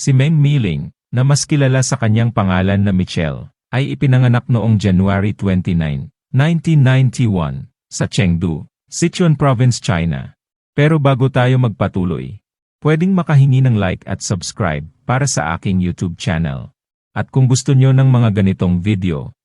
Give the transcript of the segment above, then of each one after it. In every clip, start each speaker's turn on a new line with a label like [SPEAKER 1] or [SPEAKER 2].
[SPEAKER 1] Si Meng Miling, na mas kilala sa kanyang pangalan na Michelle, ay ipinanganak noong January 29, 1991, sa Chengdu, Sichuan Province, China. Pero bago tayo magpatuloy, pwedeng makahingi ng like at subscribe para sa aking YouTube channel. At kung gusto nyo ng mga ganitong video,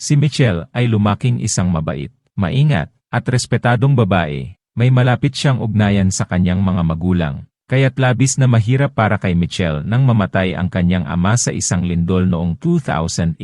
[SPEAKER 1] si Michelle ay lumaking isang mabait, maingat, at respetadong babae, may malapit siyang ugnayan sa kanyang mga magulang, kaya't labis na mahirap para kay Michelle nang mamatay ang kanyang ama sa isang lindol noong 2008.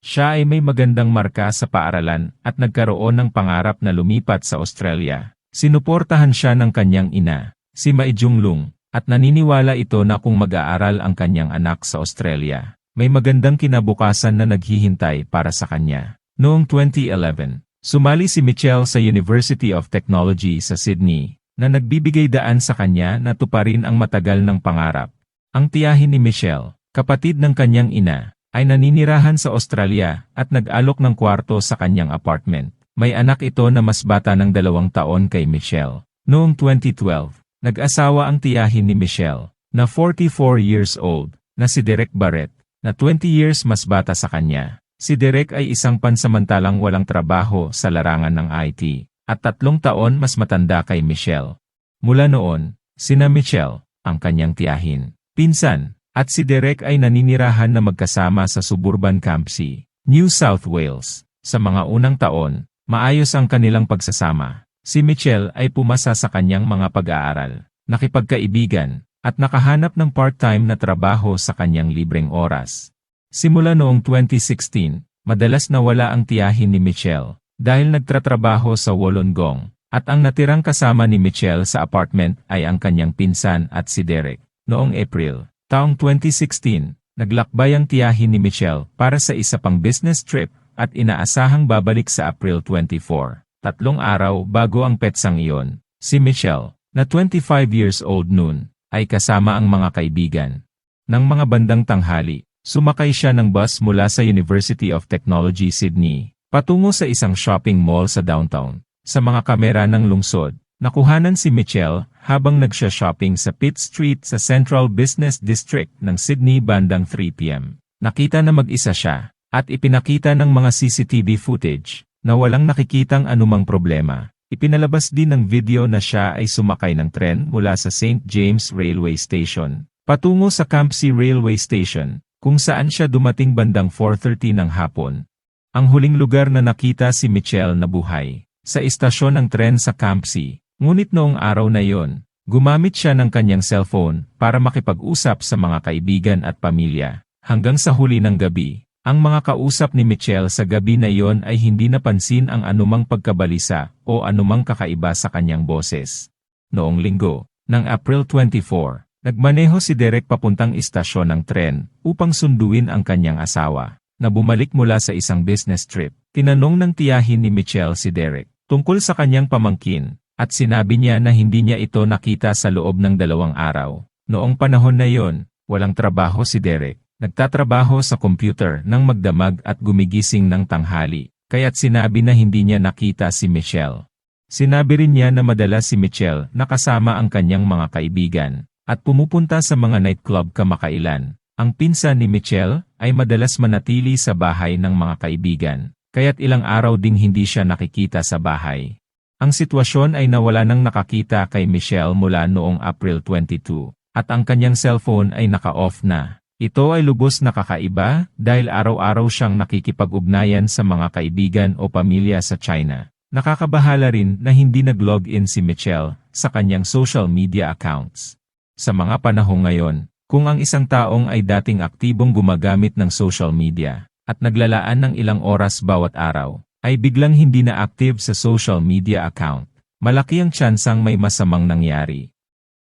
[SPEAKER 1] Siya ay may magandang marka sa paaralan at nagkaroon ng pangarap na lumipat sa Australia. Sinuportahan siya ng kanyang ina, si Mai Junglung, at naniniwala ito na kung mag-aaral ang kanyang anak sa Australia, may magandang kinabukasan na naghihintay para sa kanya. Noong 2011, sumali si Michelle sa University of Technology sa Sydney, na nagbibigay daan sa kanya na tuparin ang matagal ng pangarap. Ang tiyahin ni Michelle, kapatid ng kanyang ina, ay naninirahan sa Australia at nag-alok ng kwarto sa kanyang apartment. May anak ito na mas bata ng dalawang taon kay Michelle. Noong 2012, nag-asawa ang tiyahin ni Michelle, na 44 years old, na si Derek Barrett, na 20 years mas bata sa kanya. Si Derek ay isang pansamantalang walang trabaho sa larangan ng IT, at tatlong taon mas matanda kay Michelle. Mula noon, sina Michelle, ang kanyang tiyahin, pinsan, at si Derek ay naninirahan na magkasama sa suburban Campsie, New South Wales. Sa mga unang taon, maayos ang kanilang pagsasama. Si Michelle ay pumasa sa kanyang mga pag-aaral, nakipagkaibigan, at nakahanap ng part-time na trabaho sa kanyang libreng oras. Simula noong 2016, madalas nawala ang tiyahin ni Michelle dahil nagtratrabaho sa Wollongong at ang natirang kasama ni Michelle sa apartment ay ang kanyang pinsan at si Derek. Noong April, taong 2016, naglakbay ang tiyahin ni Michelle para sa isa pang business trip at inaasahang babalik sa April 24, tatlong araw bago ang petsang iyon. Si Michelle, na 25 years old noon, ay kasama ang mga kaibigan. Nang mga bandang tanghali, sumakay siya ng bus mula sa University of Technology Sydney, patungo sa isang shopping mall sa downtown. Sa mga kamera ng lungsod, nakuhanan si Michelle habang nagsha-shopping sa Pitt Street sa Central Business District ng Sydney bandang 3pm. Nakita na mag-isa siya, at ipinakita ng mga CCTV footage, na walang nakikitang anumang problema. Ipinalabas din ng video na siya ay sumakay ng tren mula sa St. James Railway Station, patungo sa Campsie Railway Station, kung saan siya dumating bandang 4.30 ng hapon. Ang huling lugar na nakita si Michelle na buhay, sa istasyon ng tren sa Campsie. Ngunit noong araw na yon, gumamit siya ng kanyang cellphone para makipag-usap sa mga kaibigan at pamilya. Hanggang sa huli ng gabi, ang mga kausap ni Michelle sa gabi na iyon ay hindi napansin ang anumang pagkabalisa o anumang kakaiba sa kanyang boses. Noong linggo, ng April 24, nagmaneho si Derek papuntang istasyon ng tren upang sunduin ang kanyang asawa, na bumalik mula sa isang business trip. Tinanong ng tiyahin ni Michelle si Derek tungkol sa kanyang pamangkin, at sinabi niya na hindi niya ito nakita sa loob ng dalawang araw. Noong panahon na iyon, walang trabaho si Derek Nagtatrabaho sa computer nang magdamag at gumigising ng tanghali, kaya't sinabi na hindi niya nakita si Michelle. Sinabi rin niya na madalas si Michelle nakasama ang kanyang mga kaibigan, at pumupunta sa mga nightclub kamakailan. Ang pinsan ni Michelle ay madalas manatili sa bahay ng mga kaibigan, kaya't ilang araw ding hindi siya nakikita sa bahay. Ang sitwasyon ay nawala nang nakakita kay Michelle mula noong April 22, at ang kanyang cellphone ay naka-off na. Ito ay lubos na kakaiba dahil araw-araw siyang nakikipag-ugnayan sa mga kaibigan o pamilya sa China. Nakakabahala rin na hindi nag-login si Michelle sa kanyang social media accounts. Sa mga panahong ngayon, kung ang isang taong ay dating aktibong gumagamit ng social media at naglalaan ng ilang oras bawat araw, ay biglang hindi na active sa social media account, malaki ang tsansang may masamang nangyari.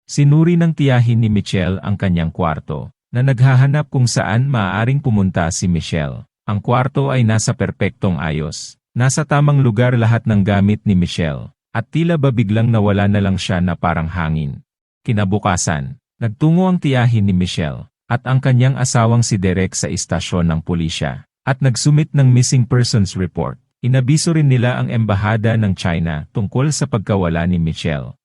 [SPEAKER 1] Sinuri ng tiyahin ni Michelle ang kanyang kwarto, na naghahanap kung saan maaaring pumunta si Michelle. Ang kwarto ay nasa perpektong ayos. Nasa tamang lugar lahat ng gamit ni Michelle. At tila ba biglang nawala na lang siya na parang hangin. Kinabukasan, nagtungo ang tiyahin ni Michelle at ang kanyang asawang si Derek sa istasyon ng pulisya at nagsumit ng missing persons report. Inabiso rin nila ang embahada ng China tungkol sa pagkawala ni Michelle.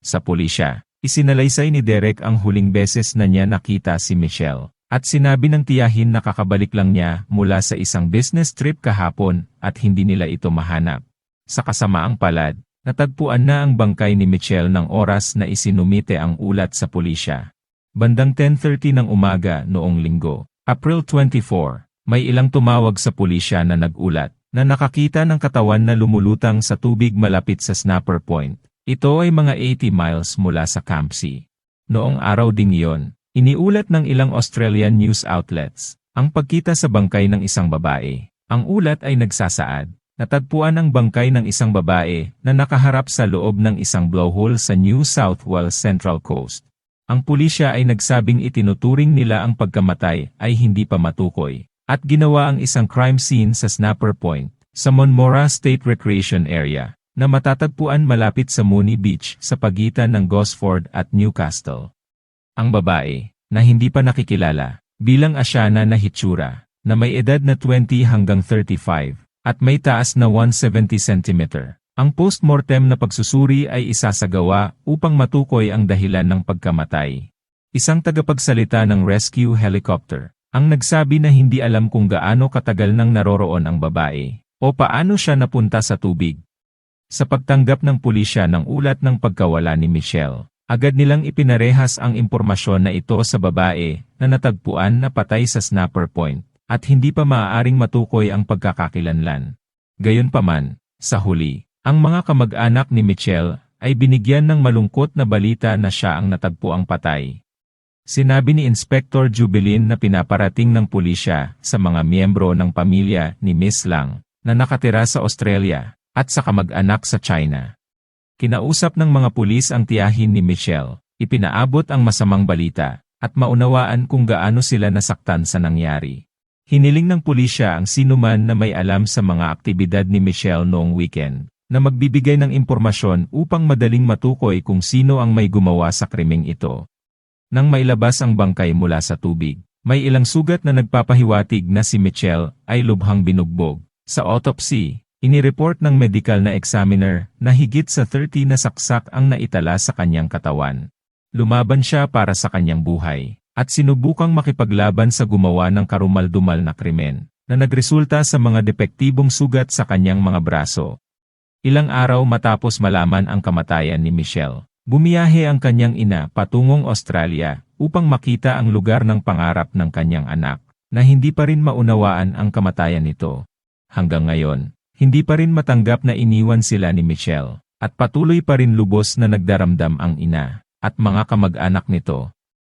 [SPEAKER 1] Sa pulisya, Isinalaysay ni Derek ang huling beses na niya nakita si Michelle, at sinabi ng tiyahin na kakabalik lang niya mula sa isang business trip kahapon at hindi nila ito mahanap. Sa kasamaang palad, natagpuan na ang bangkay ni Michelle ng oras na isinumite ang ulat sa pulisya. Bandang 10.30 ng umaga noong linggo, April 24, may ilang tumawag sa pulisya na nagulat na nakakita ng katawan na lumulutang sa tubig malapit sa Snapper Point. Ito ay mga 80 miles mula sa Campsie. Noong araw ding iyon, iniulat ng ilang Australian news outlets ang pagkita sa bangkay ng isang babae. Ang ulat ay nagsasaad, natagpuan ang bangkay ng isang babae na nakaharap sa loob ng isang blowhole sa New South Wales Central Coast. Ang pulisya ay nagsabing itinuturing nila ang pagkamatay ay hindi pa matukoy at ginawa ang isang crime scene sa Snapper Point, sa Monmora State Recreation Area, na matatagpuan malapit sa Mooney Beach sa pagitan ng Gosford at Newcastle. Ang babae, na hindi pa nakikilala, bilang asyana na hitsura, na may edad na 20 hanggang 35, at may taas na 170 cm. Ang post-mortem na pagsusuri ay isasagawa upang matukoy ang dahilan ng pagkamatay. Isang tagapagsalita ng rescue helicopter, ang nagsabi na hindi alam kung gaano katagal nang naroroon ang babae, o paano siya napunta sa tubig. Sa pagtanggap ng pulisya ng ulat ng pagkawala ni Michelle, agad nilang ipinarehas ang impormasyon na ito sa babae na natagpuan na patay sa Snapper Point, at hindi pa maaaring matukoy ang pagkakakilanlan. Gayunpaman, sa huli, ang mga kamag-anak ni Michelle ay binigyan ng malungkot na balita na siya ang natagpuang patay. Sinabi ni Inspector Jubilin na pinaparating ng pulisya sa mga miyembro ng pamilya ni Miss Lang na nakatira sa Australia at sa kamag-anak sa China. Kinausap ng mga pulis ang tiyahin ni Michelle, ipinaabot ang masamang balita at maunawaan kung gaano sila nasaktan sa nangyari. Hiniling ng pulisya ang sinuman na may alam sa mga aktibidad ni Michelle noong weekend na magbibigay ng impormasyon upang madaling matukoy kung sino ang may gumawa sa krimeng ito. Nang mailabas ang bangkay mula sa tubig, may ilang sugat na nagpapahiwatig na si Michelle ay lubhang binugbog. Sa autopsy, inireport ng medical na examiner na higit sa 30 na saksak ang naitala sa kanyang katawan. Lumaban siya para sa kanyang buhay, at sinubukang makipaglaban sa gumawa ng karumaldumal na krimen, na nagresulta sa mga depektibong sugat sa kanyang mga braso. Ilang araw matapos malaman ang kamatayan ni Michelle, Bumiyahe ang kanyang ina patungong Australia upang makita ang lugar ng pangarap ng kanyang anak, na hindi pa rin maunawaan ang kamatayan nito. Hanggang ngayon, hindi pa rin matanggap na iniwan sila ni Michelle, at patuloy pa rin lubos na nagdaramdam ang ina, at mga kamag-anak nito.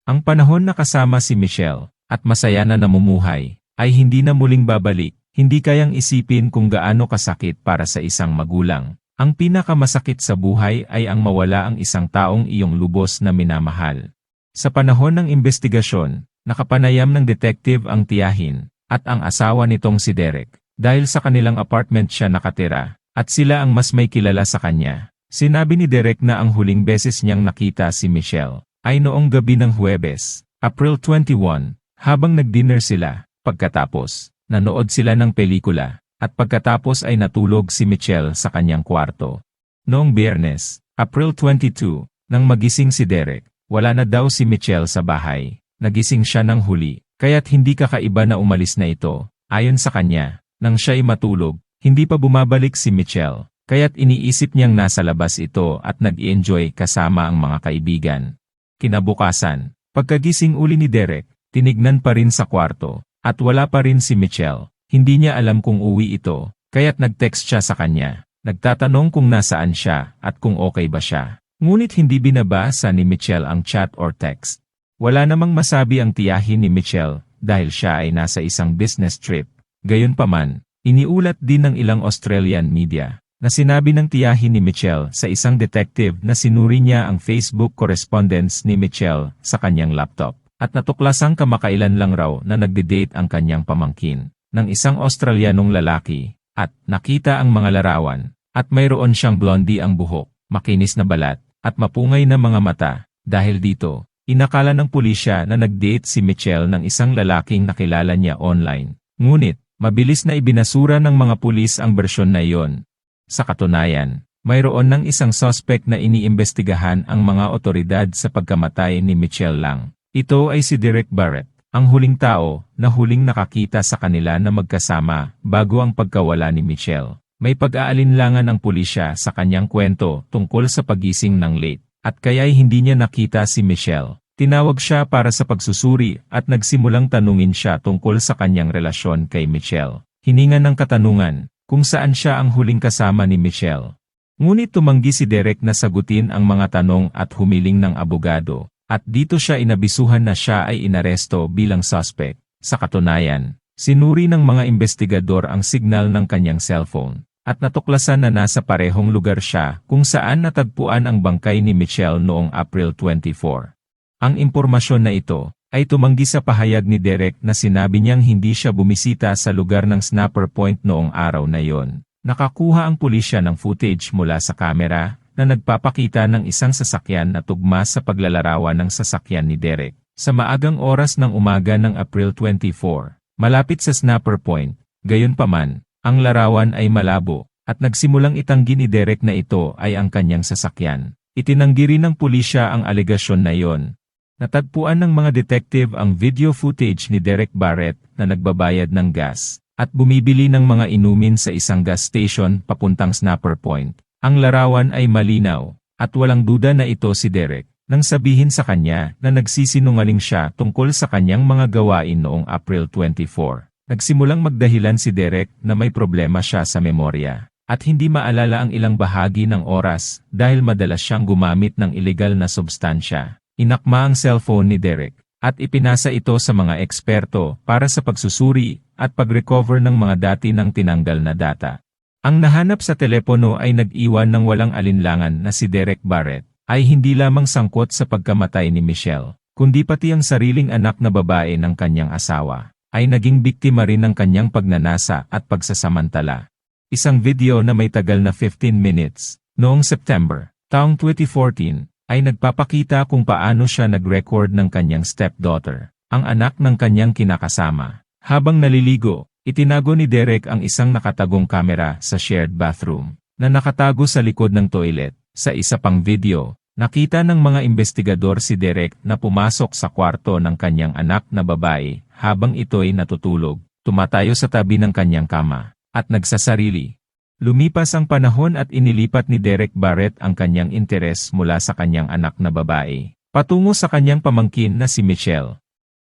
[SPEAKER 1] Ang panahon na kasama si Michelle, at masaya na namumuhay, ay hindi na muling babalik, hindi kayang isipin kung gaano kasakit para sa isang magulang, ang pinakamasakit sa buhay ay ang mawala ang isang taong iyong lubos na minamahal. Sa panahon ng investigasyon, nakapanayam ng detective ang tiyahin, at ang asawa nitong si Derek, dahil sa kanilang apartment siya nakatira, at sila ang mas may kilala sa kanya. Sinabi ni Derek na ang huling beses niyang nakita si Michelle, ay noong gabi ng Huwebes, April 21, habang nag-dinner sila, pagkatapos, nanood sila ng pelikula, at pagkatapos ay natulog si Michelle sa kanyang kwarto. Noong biyernes, April 22, nang magising si Derek, wala na daw si Michelle sa bahay. Nagising siya ng huli, kaya't hindi kakaiba na umalis na ito. Ayon sa kanya, nang siya'y matulog, hindi pa bumabalik si Michelle, kaya't iniisip niyang nasa labas ito at nag-enjoy kasama ang mga kaibigan. Kinabukasan, pagkagising uli ni Derek, tinignan pa rin sa kwarto, at wala pa rin si Michelle. Hindi niya alam kung uwi ito, kaya't nag-text siya sa kanya. Nagtatanong kung nasaan siya at kung okay ba siya. Ngunit hindi binabasa ni Michelle ang chat or text. Wala namang masabi ang tiyahin ni Michelle dahil siya ay nasa isang business trip. Gayunpaman, iniulat din ng ilang Australian media na sinabi ng tiyahin ni Michelle sa isang detective na sinuri niya ang Facebook correspondence ni Michelle sa kanyang laptop at natuklasang kamakailan lang raw na nagde-date ang kanyang pamangkin ng isang Australianong lalaki, at nakita ang mga larawan, at mayroon siyang blondie ang buhok, makinis na balat, at mapungay na mga mata. Dahil dito, inakala ng pulisya na nag-date si Michelle ng isang lalaking nakilala niya online. Ngunit, mabilis na ibinasura ng mga pulis ang bersyon na iyon. Sa katunayan, mayroon ng isang suspect na iniimbestigahan ang mga otoridad sa pagkamatay ni Michelle Lang. Ito ay si Derek Barrett, ang huling tao na huling nakakita sa kanila na magkasama bago ang pagkawala ni Michelle. May pag-aalinlangan ang pulisya sa kanyang kwento tungkol sa pagising ng late, at kaya'y hindi niya nakita si Michelle. Tinawag siya para sa pagsusuri at nagsimulang tanungin siya tungkol sa kanyang relasyon kay Michelle. Hiningan ng katanungan, kung saan siya ang huling kasama ni Michelle. Ngunit tumanggi si Derek na sagutin ang mga tanong at humiling ng abogado, at dito siya inabisuhan na siya ay inaresto bilang suspect. Sa katunayan, sinuri ng mga investigador ang signal ng kanyang cellphone, at natuklasan na nasa parehong lugar siya kung saan natagpuan ang bangkay ni Michelle noong April 24. Ang impormasyon na ito ay tumanggi sa pahayag ni Derek na sinabi niyang hindi siya bumisita sa lugar ng snapper point noong araw na yon. Nakakuha ang pulisya ng footage mula sa kamera na nagpapakita ng isang sasakyan na tugma sa paglalarawan ng sasakyan ni Derek. Sa maagang oras ng umaga ng April 24, malapit sa snapper point, gayunpaman, ang larawan ay malabo, at nagsimulang itanggi ni Derek na ito ay ang kanyang sasakyan. Itinanggi rin ng pulisya ang alegasyon na iyon. Natagpuan ng mga detective ang video footage ni Derek Barrett na nagbabayad ng gas at bumibili ng mga inumin sa isang gas station papuntang Snapper Point. Ang larawan ay malinaw, at walang duda na ito si Derek, nang sabihin sa kanya na nagsisinungaling siya tungkol sa kanyang mga gawain noong April 24. Nagsimulang magdahilan si Derek na may problema siya sa memorya, at hindi maalala ang ilang bahagi ng oras dahil madalas siyang gumamit ng ilegal na substansya. Inakma ang cellphone ni Derek, at ipinasa ito sa mga eksperto para sa pagsusuri at pag-recover ng mga dati ng tinanggal na data. Ang nahanap sa telepono ay nag-iwan ng walang alinlangan na si Derek Barrett, ay hindi lamang sangkot sa pagkamatay ni Michelle, kundi pati ang sariling anak na babae ng kanyang asawa, ay naging biktima rin ng kanyang pagnanasa at pagsasamantala. Isang video na may tagal na 15 minutes, noong September, taong 2014, ay nagpapakita kung paano siya nag-record ng kanyang stepdaughter, ang anak ng kanyang kinakasama, habang naliligo, itinago ni Derek ang isang nakatagong kamera sa shared bathroom, na nakatago sa likod ng toilet. Sa isa pang video, nakita ng mga investigador si Derek na pumasok sa kwarto ng kanyang anak na babae habang ito'y natutulog, tumatayo sa tabi ng kanyang kama, at nagsasarili. Lumipas ang panahon at inilipat ni Derek Barrett ang kanyang interes mula sa kanyang anak na babae, patungo sa kanyang pamangkin na si Michelle.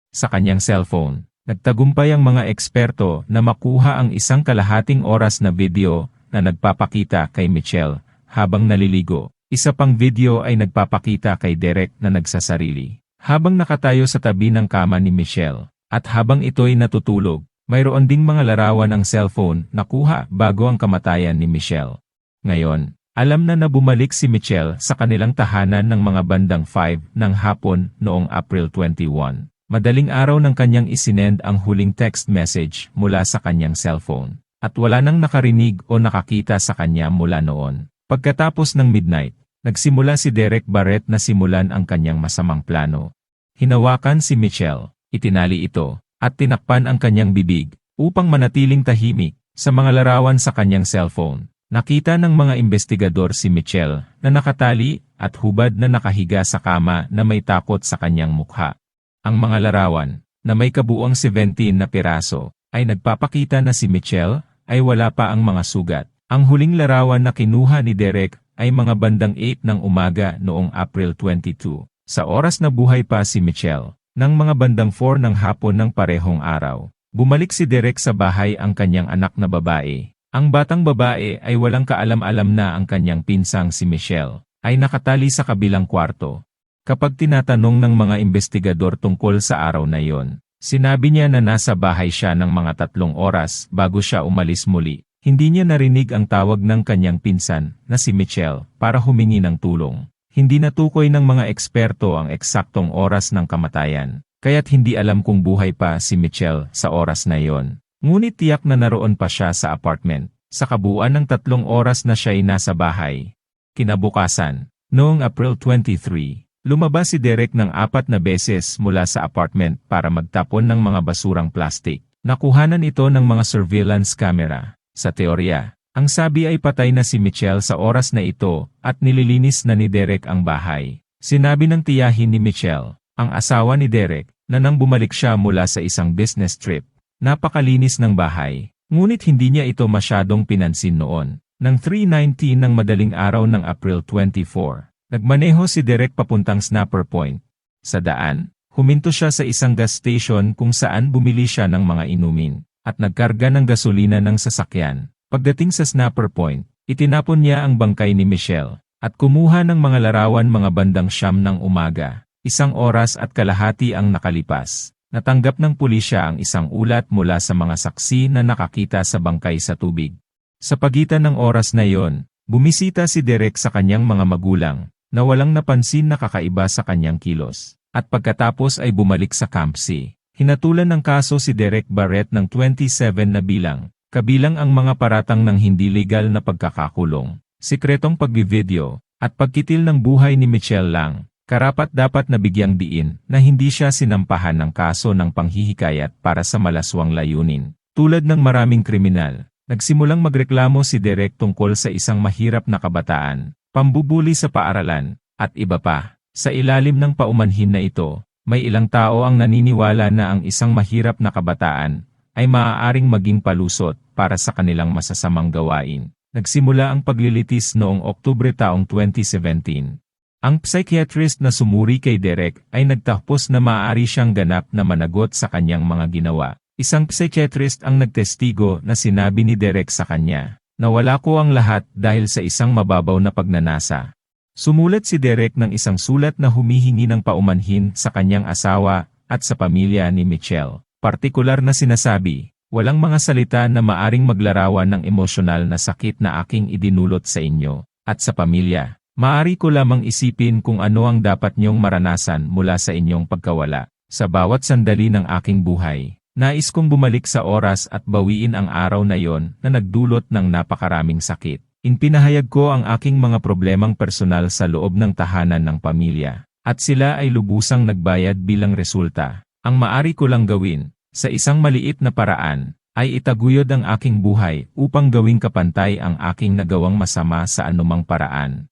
[SPEAKER 1] Sa kanyang cellphone, Nagtagumpay ang mga eksperto na makuha ang isang kalahating oras na video na nagpapakita kay Michelle habang naliligo. Isa pang video ay nagpapakita kay Derek na nagsasarili. Habang nakatayo sa tabi ng kama ni Michelle, at habang ito'y natutulog, mayroon ding mga larawan ng cellphone na kuha bago ang kamatayan ni Michelle. Ngayon, alam na na bumalik si Michelle sa kanilang tahanan ng mga bandang 5 ng hapon noong April 21. Madaling araw ng kanyang isinend ang huling text message mula sa kanyang cellphone, at wala nang nakarinig o nakakita sa kanya mula noon. Pagkatapos ng midnight, nagsimula si Derek Barrett na simulan ang kanyang masamang plano. Hinawakan si Michelle, itinali ito, at tinakpan ang kanyang bibig, upang manatiling tahimik, sa mga larawan sa kanyang cellphone. Nakita ng mga investigador si Michelle na nakatali at hubad na nakahiga sa kama na may takot sa kanyang mukha. Ang mga larawan, na may kabuang 17 na piraso, ay nagpapakita na si Michelle ay wala pa ang mga sugat. Ang huling larawan na kinuha ni Derek ay mga bandang 8 ng umaga noong April 22, sa oras na buhay pa si Michelle. Nang mga bandang 4 ng hapon ng parehong araw, bumalik si Derek sa bahay ang kanyang anak na babae. Ang batang babae ay walang kaalam-alam na ang kanyang pinsang si Michelle, ay nakatali sa kabilang kwarto, Kapag tinatanong ng mga investigador tungkol sa araw na iyon, sinabi niya na nasa bahay siya ng mga tatlong oras bago siya umalis muli. Hindi niya narinig ang tawag ng kanyang pinsan, na si Michelle, para humingi ng tulong. Hindi natukoy ng mga eksperto ang eksaktong oras ng kamatayan, kaya't hindi alam kung buhay pa si Michelle sa oras na iyon. Ngunit tiyak na naroon pa siya sa apartment, sa kabuuan ng tatlong oras na siya'y nasa bahay. Kinabukasan, noong April 23, Lumabas si Derek ng apat na beses mula sa apartment para magtapon ng mga basurang plastik. Nakuhanan ito ng mga surveillance camera. Sa teorya, Ang sabi ay patay na si Michelle sa oras na ito at nililinis na ni Derek ang bahay. Sinabi ng tiyahin ni Michelle, ang asawa ni Derek, na nang bumalik siya mula sa isang business trip. Napakalinis ng bahay, ngunit hindi niya ito masyadong pinansin noon. Nang 3.19 ng madaling araw ng April 24, nagmaneho si Derek papuntang Snapper Point. Sa daan, huminto siya sa isang gas station kung saan bumili siya ng mga inumin, at nagkarga ng gasolina ng sasakyan. Pagdating sa Snapper Point, itinapon niya ang bangkay ni Michelle, at kumuha ng mga larawan mga bandang siyam ng umaga. Isang oras at kalahati ang nakalipas. Natanggap ng pulisya ang isang ulat mula sa mga saksi na nakakita sa bangkay sa tubig. Sa pagitan ng oras na yon, bumisita si Derek sa kanyang mga magulang, na walang napansin na kakaiba sa kanyang kilos. At pagkatapos ay bumalik sa Camp C. Hinatulan ng kaso si Derek Barrett ng 27 na bilang, kabilang ang mga paratang ng hindi legal na pagkakakulong, sikretong pagbivideo, at pagkitil ng buhay ni Michelle Lang. Karapat dapat na bigyang diin na hindi siya sinampahan ng kaso ng panghihikayat para sa malaswang layunin. Tulad ng maraming kriminal, Nagsimulang magreklamo si Derek tungkol sa isang mahirap na kabataan, pambubuli sa paaralan, at iba pa. Sa ilalim ng paumanhin na ito, may ilang tao ang naniniwala na ang isang mahirap na kabataan ay maaaring maging palusot para sa kanilang masasamang gawain. Nagsimula ang paglilitis noong Oktubre taong 2017. Ang psychiatrist na sumuri kay Derek ay nagtapos na maaari siyang ganap na managot sa kanyang mga ginawa. Isang psychiatrist ang nagtestigo na sinabi ni Derek sa kanya, na wala ko ang lahat dahil sa isang mababaw na pagnanasa. Sumulat si Derek ng isang sulat na humihingi ng paumanhin sa kanyang asawa at sa pamilya ni Michelle. Partikular na sinasabi, walang mga salita na maaring maglarawan ng emosyonal na sakit na aking idinulot sa inyo at sa pamilya. Maari ko lamang isipin kung ano ang dapat niyong maranasan mula sa inyong pagkawala sa bawat sandali ng aking buhay. Nais kong bumalik sa oras at bawiin ang araw na yon na nagdulot ng napakaraming sakit. Inpinahayag ko ang aking mga problemang personal sa loob ng tahanan ng pamilya, at sila ay lubusang nagbayad bilang resulta. Ang maari ko lang gawin, sa isang maliit na paraan, ay itaguyod ang aking buhay upang gawing kapantay ang aking nagawang masama sa anumang paraan.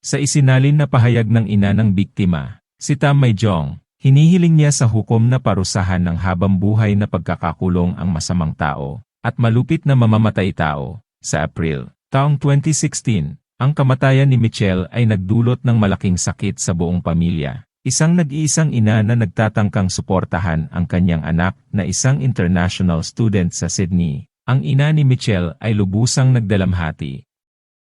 [SPEAKER 1] Sa isinalin na pahayag ng ina ng biktima, si Tam Jong, Hinihiling niya sa hukom na parusahan ng habang buhay na pagkakakulong ang masamang tao, at malupit na mamamatay tao. Sa April, taong 2016, ang kamatayan ni Michelle ay nagdulot ng malaking sakit sa buong pamilya. Isang nag-iisang ina na nagtatangkang suportahan ang kanyang anak na isang international student sa Sydney. Ang ina ni Michelle ay lubusang nagdalamhati.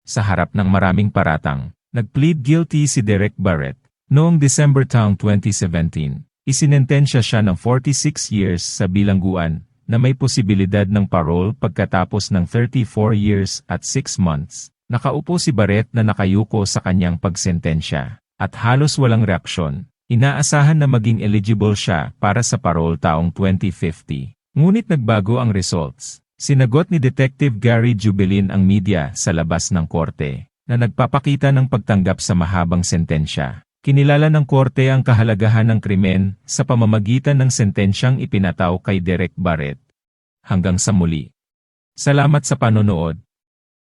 [SPEAKER 1] Sa harap ng maraming paratang, nagplead guilty si Derek Barrett, Noong December taong 2017, isinentensya siya ng 46 years sa bilangguan na may posibilidad ng parole pagkatapos ng 34 years at 6 months. Nakaupo si Barrett na nakayuko sa kanyang pagsentensya at halos walang reaksyon. Inaasahan na maging eligible siya para sa parole taong 2050. Ngunit nagbago ang results. Sinagot ni Detective Gary Jubilin ang media sa labas ng korte na nagpapakita ng pagtanggap sa mahabang sentensya. Kinilala ng korte ang kahalagahan ng krimen sa pamamagitan ng sentensyang ipinataw kay Derek Barrett. Hanggang sa muli. Salamat sa panonood.